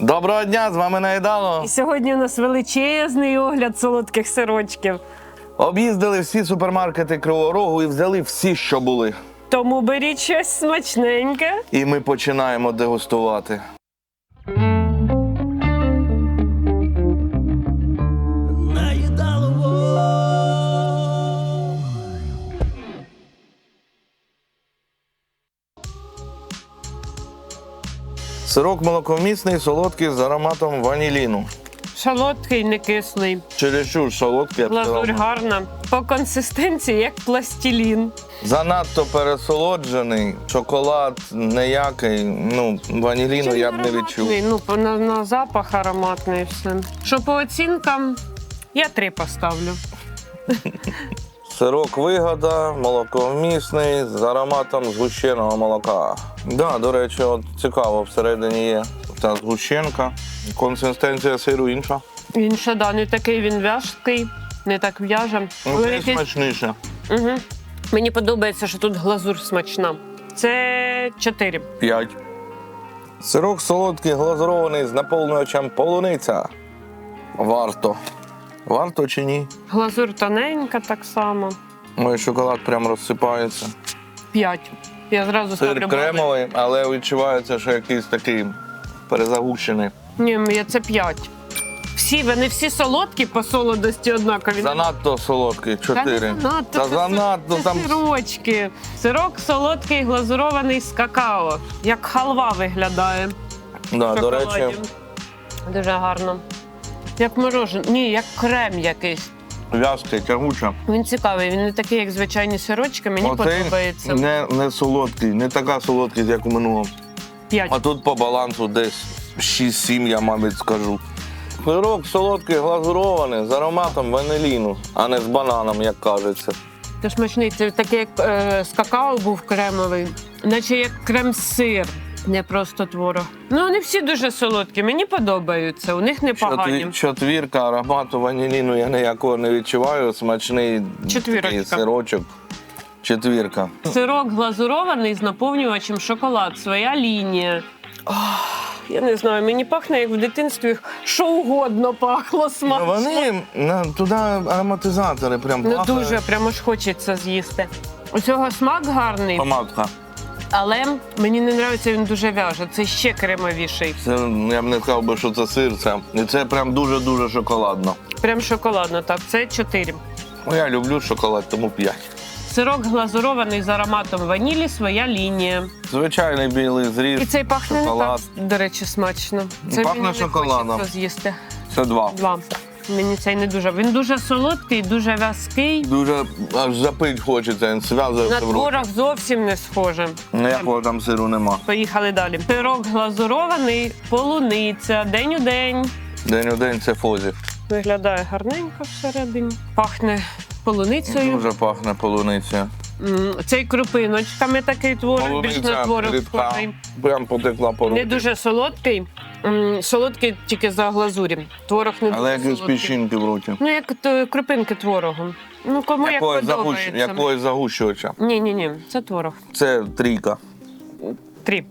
Доброго дня, з вами Найдало. І сьогодні у нас величезний огляд солодких сирочків. Об'їздили всі супермаркети Кривого Рогу і взяли всі, що були. Тому беріть щось смачненьке. І ми починаємо дегустувати. Сирок молоковмісний, солодкий з ароматом ваніліну. Солодкий, не кислий. Чересчур солодкий, я б сказав. гарна. По консистенції як пластилін. Занадто пересолоджений, шоколад ніякий. Ну, ваніліну я б не відчув. Ароматний, Ну, по- на, на запах ароматний все. Що по оцінкам, я три поставлю. Сирок вигода, молоковмісний з ароматом згущеного молока. Да, до речі, от цікаво, всередині є та згущенка. Консистенція сиру інша. Ще да, не такий він в'яжкий, не так в'яже. Ну, це якийсь- смачніше. Угу. Мені подобається, що тут глазур смачна. Це 4. П'ять. Сирок солодкий, глазурований з наповнювачем полуниця. Варто. Варто чи ні? Глазур тоненька так само. Ой, шоколад прям розсипається. 5. Я зразу Сир кремовий, але відчувається, що якийсь такий перезагущений. Ні, я це 5. Всі, вони всі солодкі по солодості однакові. Занадто солодкий, Та занадто, Та занадто це там. сирочки. Сирок солодкий, глазурований з какао. Як халва виглядає. Да, до речі, Дуже гарно. Як морожене. Ні, як крем якийсь. В'язкий, тягуча. Він цікавий, він не такий, як звичайні сирочки. Мені Оцей подобається. не, не солодкий, не така солодкість, як у минулому. 5. А тут по балансу десь 6-7, я мабуть скажу. Пирог солодкий, глазурований, з ароматом ваниліну, а не з бананом, як кажеться. Це смачний, це такий, як е, з какао був кремовий, наче як крем-сир, не просто творог. Ну, вони всі дуже солодкі, мені подобаються, у них непогані. Четвір, четвірка аромату ваніліну я ніякого не відчуваю. Смачний Четвірочка. такий сирочок. Четвірка. Сирок глазурований з наповнювачем шоколад, своя лінія. Ох, я не знаю, мені пахне, як в дитинстві що угодно пахло Ну, смачно. Вони на, туди ароматизатори прям Ну пахне. дуже, прямо ж хочеться з'їсти. У цього смак гарний, Помадка. Але мені не подобається, він дуже в'яже. Це ще кремовіший. Це я б не сказав би, що це сир. Це, і це прям дуже-дуже шоколадно. Прям шоколадно, так. Це 4. Ну, я люблю шоколад, тому 5. Сирок глазурований з ароматом ванілі, своя лінія. Звичайний білий зріз. І цей пахне шоколад. не так, до речі, смачно. Це Пахне мені не шоколадом. хочеться з'їсти. Це два. Два. Мені цей не дуже. Він дуже солодкий, дуже в'язкий. Дуже аж запить хочеться, він На зв'язується в роті. творог зовсім не схоже. Ніякого там сиру нема. Поїхали далі. Сирок глазурований, полуниця, день у день. День у день це фозі. Виглядає гарненько всередині. Пахне полуницею. Дуже пахне полуниця. М, Цей крупиночками такий творог, більш на Полуниця творог рідка, схожий. прям потекла по Не дуже солодкий. М, Солодкий тільки за глазурі. Творог не Але дуже якісь солодкий. піщинки в роті. Ну, як то крупинки творогу. Ну, кому як загущ... подобається. Загущувача. Ні, ні, ні, це творог. Це трійка. Три.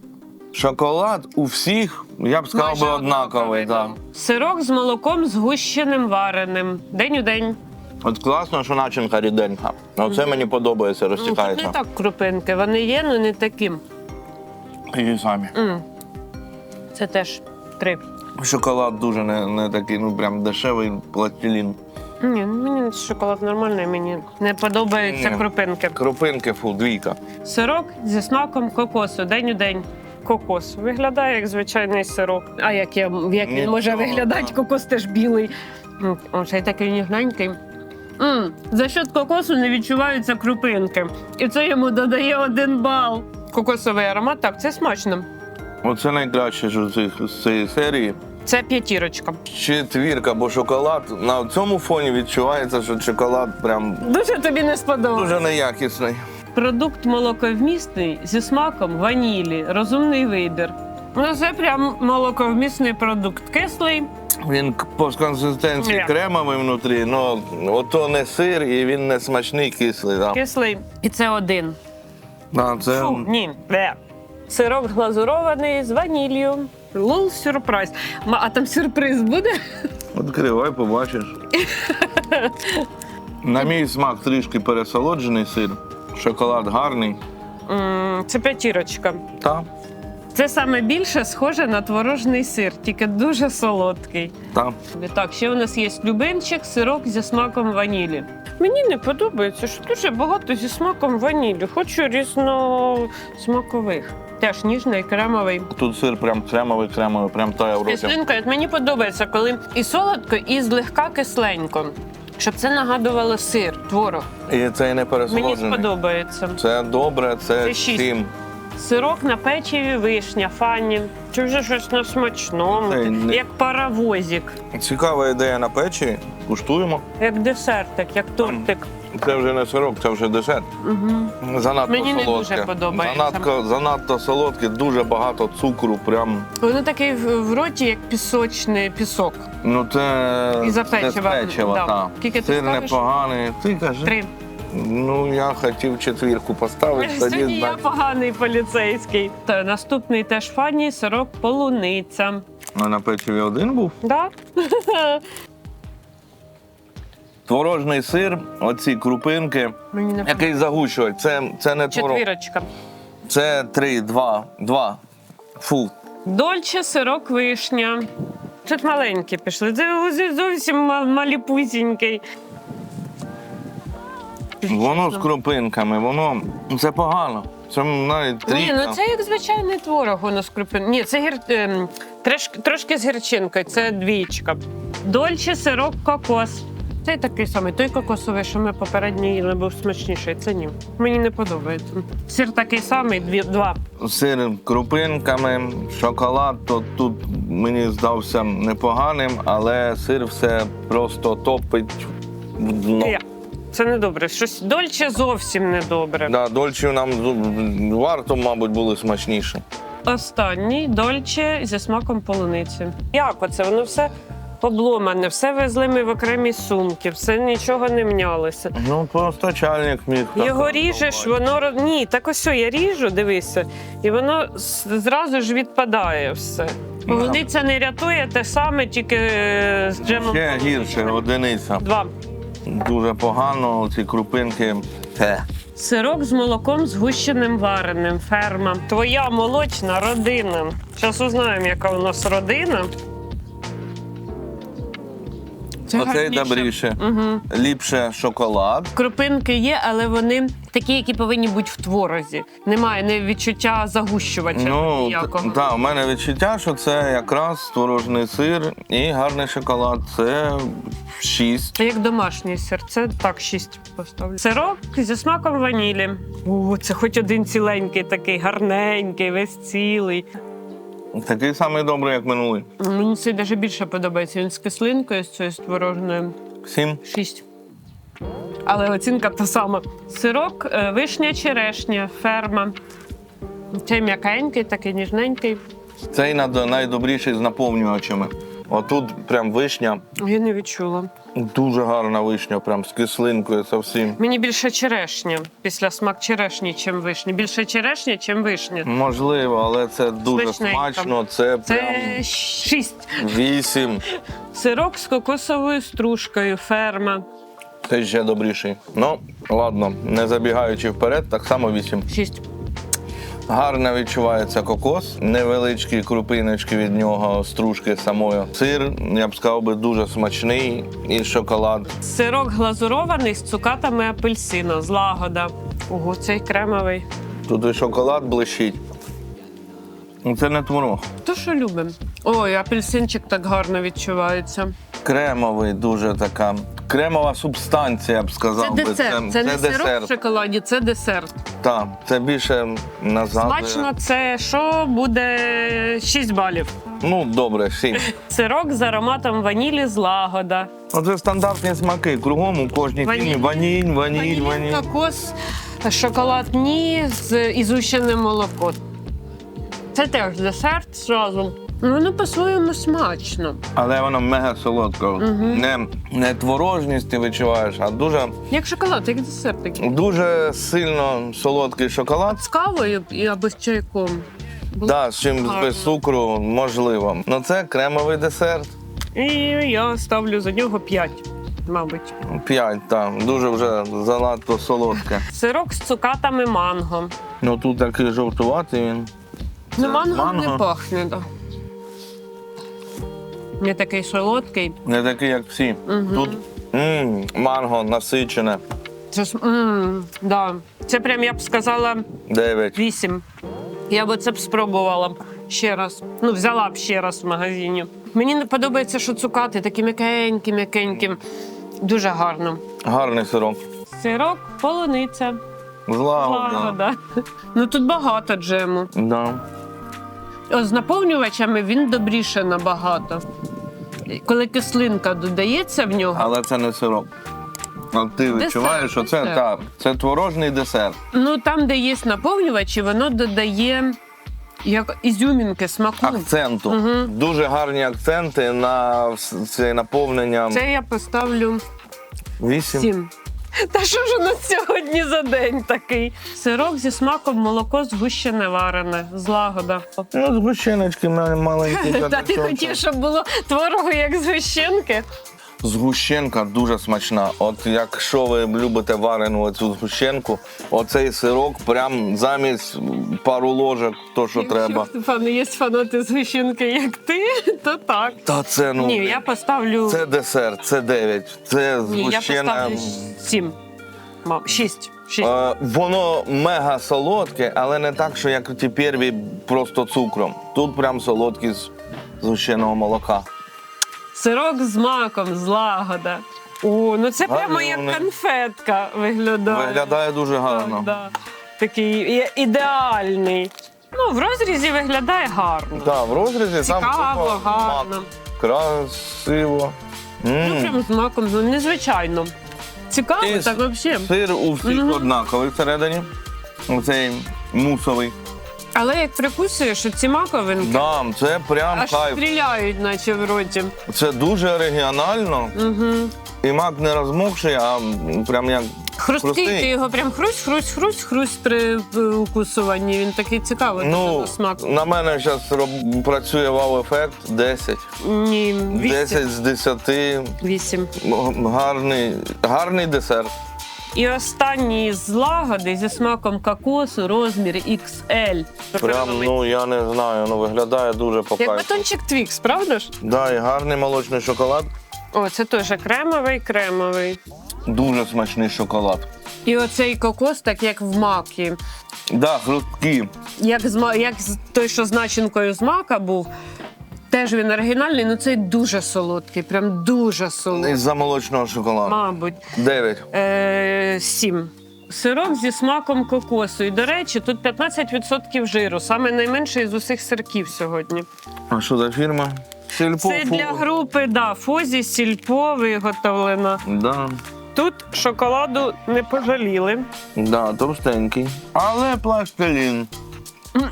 Шоколад у всіх, я б сказав би, Майже однаковий. Да. Сирок з молоком згущеним вареним. День у день. От класно, що начинка ріденька. Оце мені подобається, Ну, тут розтікається. не так крупинки. Вони є, але не такі. І самі. Це теж три. Шоколад дуже не, не такий, ну прям дешевий пластилін. Ні, мені шоколад нормальний, мені не подобаються Ні. крупинки. Крупинки, фу, двійка. Сирок зі смаком кокосу, день у день. Кокос виглядає як звичайний сирок. А як, я, як він може виглядати? Кокос теж білий. М, Оцей такий ніжненький. М, За счет кокосу не відчуваються крупинки. І це йому додає один бал. Кокосовий аромат, так, це смачно. Оце найкраще що з цієї серії. Це п'ятірочка. Четвірка, бо шоколад на цьому фоні відчувається, що шоколад прям Дуже тобі не сподобалось. дуже неякісний. Продукт молоковмісний зі смаком ванілі, розумний вибір. Ну, це прям молоковмісний продукт. Кислий, Він по консистенції кремовий внутрі, але ото не сир і він не смачний кислий. Да. кислий. І це один. Да, це Фу, ні. Бе. Сирок глазурований з ваніллю. Лол сюрприз. Ма, а там сюрприз буде? Відкривай, побачиш. На мій смак трішки пересолоджений сир. Шоколад гарний. М, Це п'ятірочка. Та, Це саме більше схоже на творожний сир, тільки дуже солодкий. та. Так, ще у нас є любимчик, сирок зі смаком ванілі. Мені не подобається, що дуже багато зі смаком ванілі. Хочу різносмакових. Теж ніжний, кремовий. Тут сир прям кремовий, кремовий, прям тає в роті. Кислинка, от мені подобається, коли і солодко, і злегка кисленько. Щоб це нагадувало сир, творог. І це не Мені сподобається. Це добре, це Це сім. Сирок на печиві, вишня, фані. Чи вже щось на смачному, Це не- як паровозик, Цікава ідея на печі. Куштуємо. як десертик, як тортик. Це вже не сирок, це вже десерт. Угу. Занадто Мені не солодке. дуже подобається. Занадто, занадто солодке, дуже багато цукру. Прям Воно такий в в роті, як пісочний пісок. ну це, І за це з печива, да. та. Скільки ти Сир ставиш? непоганий. Ти кажи. Три. Ну я хотів четвірку поставити. Сьогодні Тоді я значить, поганий поліцейський. Та наступний теж фані сирок полуниця. А на печиві один був. Да? Творожний сир, оці крупинки, який загущує. Це, це не творог. четвірочка. Це три, два, два. Фу. Дольче сирок вишня. Тут маленькі пішли. Це зовсім ма- маліпусінький. Воно з крупинками, воно це погано. Це навіть. Ні, ну це як звичайний творог воно з крупин. Ні, це гір... ем, трошки, трошки з гірчинкою, це двічка. Дольче сирок кокос. Це такий самий, той кокосовий, що ми попередньо їли, був смачніший. Це ні. Мені не подобається. Сир такий самий, дві, два. Сир крупинками, шоколад, то тут мені здався непоганим, але сир все просто топить в дно. Це не добре. Щось дольче зовсім не добре. Да, дольчі нам варто, мабуть, були смачніші. Останній дольче зі смаком полуниці. Як оце? Воно все обломане, все везли ми в окремі сумки, все нічого не мнялося. Ну, постачальник міг. так Його ріжеш, воно роз- ні, так ось я ріжу, дивися, і воно зразу ж відпадає все. Полуниця не рятує те саме, тільки е, з джемом. Ще гірше, одиниця. Два. Дуже погано, ці крупинки. Те. Сирок з молоком згущеним вареним. Ферма. Твоя молочна родина. Зараз узнаємо, яка у нас родина. Це Оцей гарніше. добріше. Угу. Ліпше шоколад. Крупинки є, але вони такі, які повинні бути в творозі. Немає не відчуття загущувача Ну, ніякого. так, у мене відчуття, що це якраз творожний сир і гарний шоколад. Це 6. Це як домашній сир. Це так, шість поставлю. Сирок зі смаком ванілі. О, це хоч один ціленький, такий гарненький, весь цілий. Такий самий добрий, як минулий. Мені цей навіть більше подобається. Він з кислинкою, з цією з творожною. 7. Шість. Але оцінка та сама. Сирок, е, вишня, черешня, ферма. Цей м'якенький, такий ніжненький. Цей найдобріший з наповнювачами. Отут прям вишня, Я не відчула. Дуже гарна вишня, прям з кислинкою зовсім. Мені більше черешня. Після смак черешні, чим вишні. Більше черешня, чим вишня. Можливо, але це дуже Смачненько. смачно. Це Це прям шість. 8. Сирок з кокосовою стружкою, ферма. Це ще добріший. Ну, ладно, не забігаючи вперед, так само 8. Шість. Гарно відчувається кокос, невеличкі крупиночки від нього, стружки самої. Сир, я б сказав би, дуже смачний і шоколад. Сирок глазурований з цукатами апельсина, злагода. Ого, цей кремовий. Тут і шоколад блищить. Ну, Це не творог. То, що любимо. Ой, апельсинчик так гарно відчувається. Кремовий, дуже така. Кремова субстанція, я б Це сказав. би. десерт. Це, не сироп в шоколаді, це десерт. Так, це більше назад. Смачно, це що буде 6 балів. Ну, добре, сім. Сирок з ароматом ванілі злагода. Оце стандартні смаки. Кругом у кожній Ваніль. фільмі ваніль, ваніль, ваніль. кокос, шоколад ні з ізущеним молоком. Це теж десерт зразу. Воно по-своєму смачно. Але воно мега солодке. Не, не творожність ти відчуваєш, а дуже, Як шоколад, як десерт такий. дуже сильно солодкий шоколад. З кавою і або з чайком. Було Да, з чим гарно. без цукру можливо. Ну це кремовий десерт. І я ставлю за нього 5, мабуть. П'ять, так. Дуже вже занадто солодке. Сирок з цукатами манго. Ну тут такий жовтуватий він. Ну, манго, манго? не пахне, так. Не такий солодкий. Не такий, як всі. Тут м, манго насичене. Це ж, м, да. Це прям я б сказала Дев'ять. 8. Я б це б спробувала б ще раз. Ну, взяла б ще раз в магазині. Мені не подобається, що цукати такі м'якенькі, м'якенькі. Дуже гарно. Гарний сирок. Сирок, полуниця, Злагодна. лагода. Ну тут багато джему. Да. З наповнювачами він добріше набагато. Коли кислинка додається в нього, Але це не сирок. От ти відчуваєш, що це десерт. так. Це творожний десерт. ну там, де є наповнювачі, воно додає як ізюмінки, смаку. Акценту. Мгм. Дуже гарні акценти на це наповнення. Це я поставлю Вісім. сім. Та що ж у нас сьогодні за день такий? Сирок зі смаком молоко згущене варене, злагода. Ну, згущеночки ма- маленькі. Та ти хотів, щоб було творогу як згущенки? Згущенка дуже смачна. От якщо ви любите варену цю згущенку, оцей сирок прям замість пару ложок, то що треба. Якщо є фанати згущенки, як ти, то так. Та це ну Ні, я поставлю. це десерт, це 9. Це Ні, я згущена. поставлю сім. Мам, шість. Шість. Е, воно мега солодке, але не так, що як ті перві просто цукром. Тут прям солодкість згущеного молока. Сирок з маком, злагода. О, ну це прямо як Гарний. конфетка виглядає. Виглядає дуже гарно. Так, да. Такий і- ідеальний. Ну, в розрізі виглядає гарно. Так, в розрізі там Цікаво, тупо гарно. мак. Красиво. Ну, М. прямо з маком, ну, незвичайно. Цікаво, І так взагалі. Сир у всіх Мгм. однаковий всередині. Оцей мусовий. Але як прикусуєш, ці маковинки Да, це прям аж кайф. стріляють, наче в роті. Це дуже регіонально. Угу. І мак не розмокший, а прям як Хрусткий, Хрустий. ти його прям хрусь, хрусь, хрусь, хрусь при е, укусуванні. Він такий цікавий Ну, на смак. на мене зараз працює вау-ефект 10. Ні, 10 з 10. Вісім. Гарний, гарний десерт. І останній з лагоди зі смаком кокосу, розмір XL. Прям, ну я не знаю, ну виглядає дуже по Як кайфу. батончик Твікс, правда ж? Да, і гарний молочний шоколад. О, це теж кремовий, кремовий. Дуже смачний шоколад. І оцей кокос, так як в макі. Да, хрусткі. Як, з, ма- як з- той, що з начинкою з мака був, теж він оригінальний, але цей дуже солодкий, прям дуже солодкий. Із-за молочного шоколаду. Мабуть. 9. Е, сім. Сирок зі смаком кокосу. І, до речі, тут 15% жиру, саме найменший з усіх сирків сьогодні. А що за фірма? Сільпо. Це для групи да, Фозі Сільпо виготовлена. Да. Тут шоколаду не пожаліли. Да, товстенький. Але пластилін.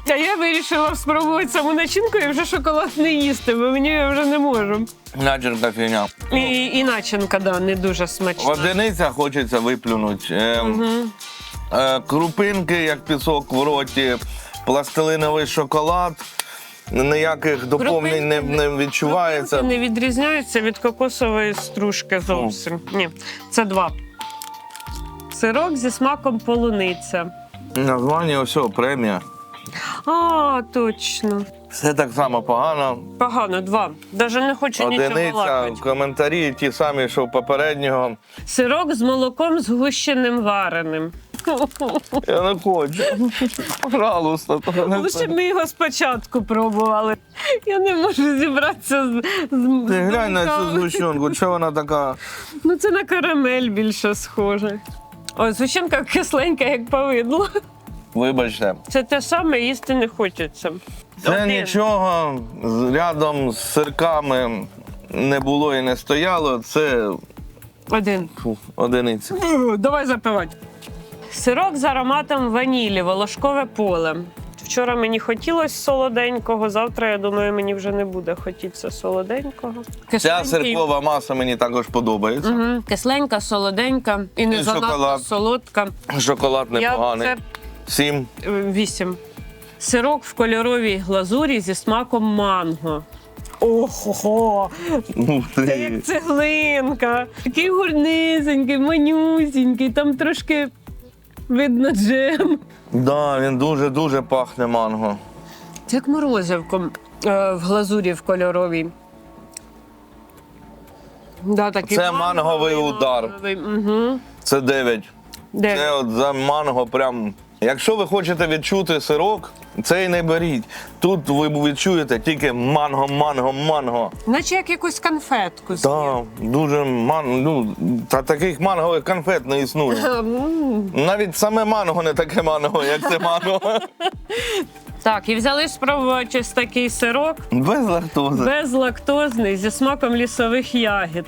А я вирішила спробувати саму начинку і вже шоколад не їсти, бо мені я вже не можу. Начерка фігня. І, і начинка, да, не дуже смачна. Одиниця хочеться виплюнути. Е, Мгм. е, крупинки, як пісок в роті, пластилиновий шоколад. Ніяких доповнень не, не відчувається. Крупинки не відрізняються від кокосової стружки зовсім. Ні, це два. Сирок зі смаком полуниця. Названня ось премія. А, точно. Все так само погано. Погано, два. Даже не хочу нічого Одиниця, лакати. коментарі ті самі, що у попереднього. Сирок з молоком згущеним вареним. Я не хочу. Пожалуйста, то не Лише б ми його спочатку пробували. Я не можу зібратися з. з Ти глянь на цю думками. згущенку, чого вона така. Ну це на карамель більше схоже. О, згущенка кисленька, як повидло. Вибачте. Це те саме їсти не хочеться. Це Один. нічого рядом з сирками не було і не стояло. Це Один. фу, одиниця. Давай запивати. Сирок з ароматом ванілі, волошкове поле. Вчора мені хотілося солоденького, завтра, я думаю, мені вже не буде хотітися солоденького. Ця сиркова маса мені також подобається. Угу. Кисленька, солоденька і не І занадто шоколад. солодка. Шоколад Я непоганий. це Сім. вісім. Сирок в кольоровій глазурі зі смаком манго. Ух це як цеглинка. Такий гурнизенький, манюсінький, там трошки видно джем. Да, він дуже-дуже пахне манго. Це як морозивко е, в глазурі в кольоровій. Да, такий Це манговий удар. Угу. Це 9. Де? Це от за манго прям. Якщо ви хочете відчути сирок, це і не беріть. Тут ви відчуєте тільки манго, манго, манго. Наче як якусь конфетку. з'їв. Так, дуже ман... ну, та таких мангових конфет не існує. М. Навіть саме манго не таке манго, як це манго. Так, і взяли спробувати ось такий сирок Без лактози. безлактозний зі смаком лісових ягід.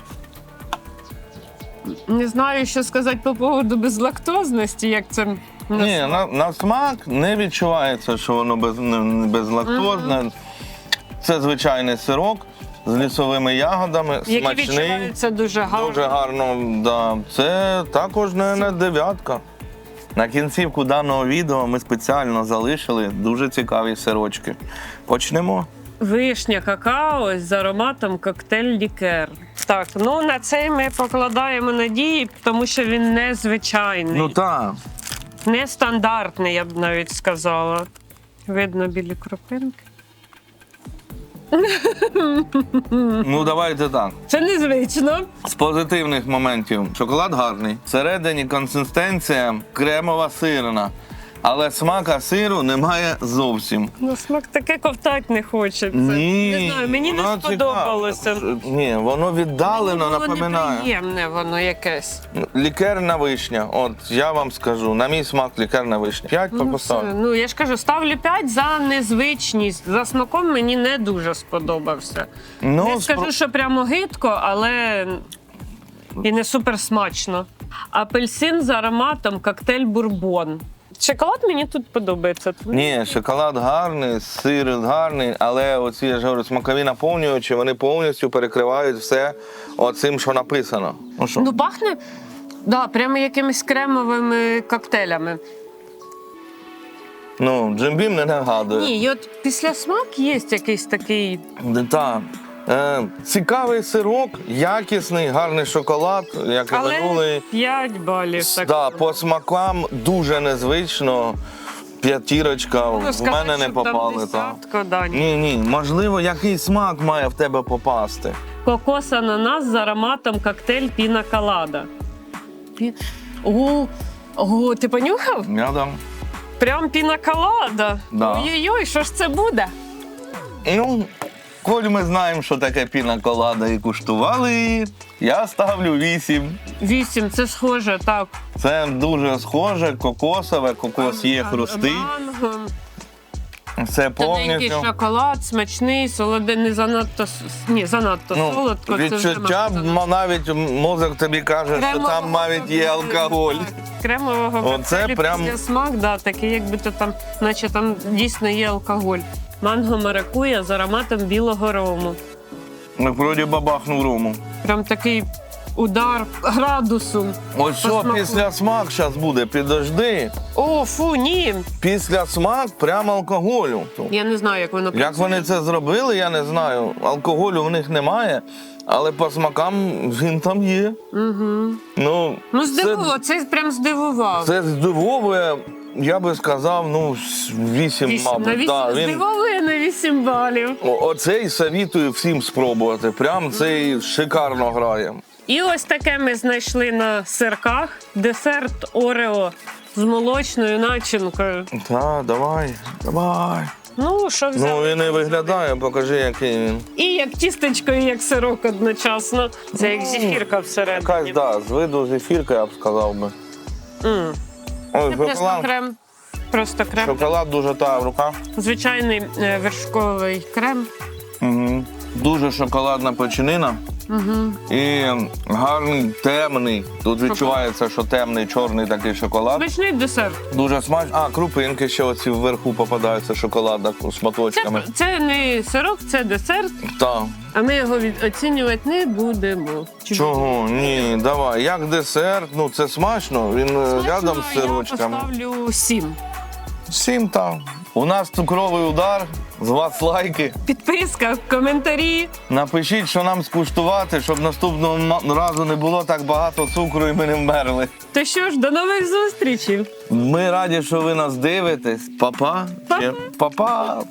Не знаю, що сказати по поводу безлактозності, як це. На Ні, на, на смак не відчувається, що воно без, не- безлактозне. Це звичайний сирок з лісовими ягодами, Які смачний. відчуваються дуже гарно. Дуже гарно, да. Це також не, не дев'ятка. На кінцівку даного відео ми спеціально залишили дуже цікаві сирочки. Почнемо. Вишня, какао з ароматом коктейль-лікер. Так, ну на цей ми покладаємо надії, тому що він незвичайний, Ну так. Нестандартний, я б навіть сказала. Видно білі кропинки. Ну давайте так. Це незвично. З позитивних моментів шоколад гарний. Всередині консистенція кремова сирна. Але смака сиру немає зовсім. Ну, смак таке ковтати не хочеться. Ні, не знаю, мені не воно сподобалося. цікаво. Ні, воно віддалено Було напоминає. неприємне воно якесь. Лікерна вишня. От я вам скажу, на мій смак лікерна вишня. П'ять Ну, поставлю. все. ну я ж кажу, ставлю 5 за незвичність. За смаком мені не дуже сподобався. Ну, не спро- скажу, що прямо гидко, але і не супер смачно. Апельсин з ароматом коктейль бурбон. Шоколад мені тут подобається. Ні, шоколад гарний, сир гарний, але оці я ж говорю, смакові наповнюючі, вони повністю перекривають все оцим, що написано. Ну що? Ну, пахне да, прямо якимись кремовими коктейлями. Ну, джимбім не нагадує. Ні, і от після смак є якийсь такий. Так. Е, цікавий сирок, якісний, гарний шоколад, як і Але минулий. 5 балів. Так. Да, по смакам дуже незвично. П'ятірочка Ну, в сказати, мене не попали. Да, ні. Ні, ні, можливо, який смак має в тебе попасти. Кокос ананас з ароматом коктейль піна колада. Пі... О, о, ти понюхав? Я дам. Прям піна колада. Да. Ой-ой-ой, що ж це буде? Ну, коль ми знаємо, що таке піна колада і куштували її, я ставлю вісім. Вісім, це схоже, так. Це дуже схоже, кокосове, кокос є хрустий. Манго, Це тоненький повністю. шоколад, смачний, солодий, не занадто с- ні, занадто Ну, солодко. це вже відчуття можна м- навіть мозок тобі каже, що Кремового там навіть є коктейлю, алкоголь. так. Кремового Оце коктейлю прям- після смак, да, такий, якби то там, наче там дійсно є алкоголь. Манго маракуя з ароматом білого рому. Ну, Вроді бабахнув рому. Прям такий удар градусу. Ось що смаку. після смак зараз буде, підожди. О, фу, ні. Після смак прямо алкоголю. Я не знаю, як воно Як вони це зробили, я не знаю. Алкоголю в них немає, але по смакам він там є. Угу. Ну, Ну, це, це прям здивував. це здивовує, я би сказав, ну, с- вісім, Вісім. мабуть. на вісім Да, він... здивовує на 8 балів. О- Оцей совітую всім спробувати. Прям цей шикарно грає. І ось таке ми знайшли на сирках. Десерт Орео з молочною начинкою. Так, давай, давай. Ну, що Ну взяли? він і виглядає, покажи, який він. І як тістечко, і як сирок одночасно. Це як зефірка Якась, всередині. да, з виду зефірка, я б сказав би. М. Ой, Це просто шоколад, крем. Просто крем. шоколад дуже та в руках. Звичайний е, вершковий крем. Угу. Дуже шоколадна печенина. І гарний темний. Тут відчувається, що темний чорний такий шоколад. Смачний десерт. Дуже смачно. А, крупинки ще оці вверху попадаються шоколада з Це, шматочками. це не сирок, це десерт, Так. а ми його від- оцінювати не будемо. Чи Чого? Ні, давай. Як десерт, ну це смачно. Він е, Смачно, рядом з сирочками. Я поставлю сім. Сім там. У нас цукровий удар. З вас лайки. Підписка, коментарі. Напишіть, що нам скуштувати, щоб наступного разу не було так багато цукру і ми не вмерли. То що ж, до нових зустрічей. Ми раді, що ви нас дивитесь. Папа. Папа.